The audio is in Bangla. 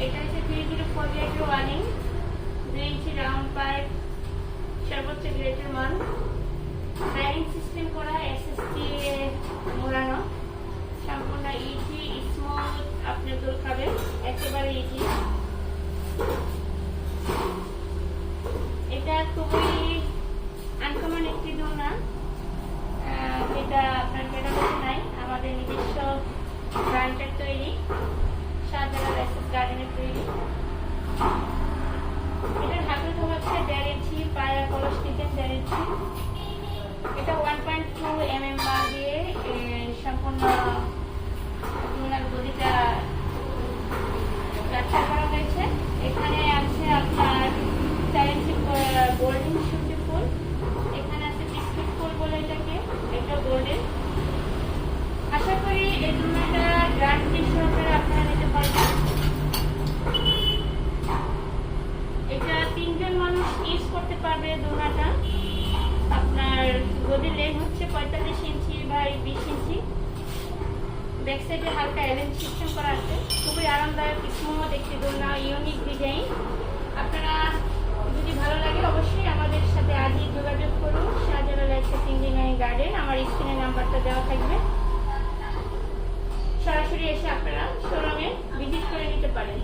ফোর ওয়ানিং দুই ইঞ্চি রাউন্ড পাইপ সর্বোচ্চ গ্রেডের মান। ব্যারিং সিস্টেম করা এসএসটি মোড়ানো। সম্পূর্ণ ইজি স্মুথ আপনি দোল খাবেন একেবারে ইজি এটা খুবই আনকমন একটি দোলনা। এটার হাঁটুটা হচ্ছে দেড় ইঞ্চি পায়া কলস দিতেন দেড় তিনজন মানুষ ইউজ করতে পারবে দোনাটা আপনার গদির লেগ হচ্ছে পঁয়তাল্লিশ ইঞ্চি বা বিশ ইঞ্চি। ব্যাক সাইডে হালকা অ্যালেঞ্জ সিস্টেম করা আছে। খুবই আরামদায়ক স্মুথ একটি দোলনা ইউনিক ডিজাইন আপনারা যদি ভালো লাগে অবশ্যই আমাদের সাথে আজই যোগাযোগ করুন। শাহজালাল একটা ইঞ্জিনিয়ারিং গার্ডেন আমার স্ক্রিনে নাম্বারটা দেওয়া থাকবে। সরাসরি এসে আপনারা শোরুমে ভিজিট করে নিতে পারেন।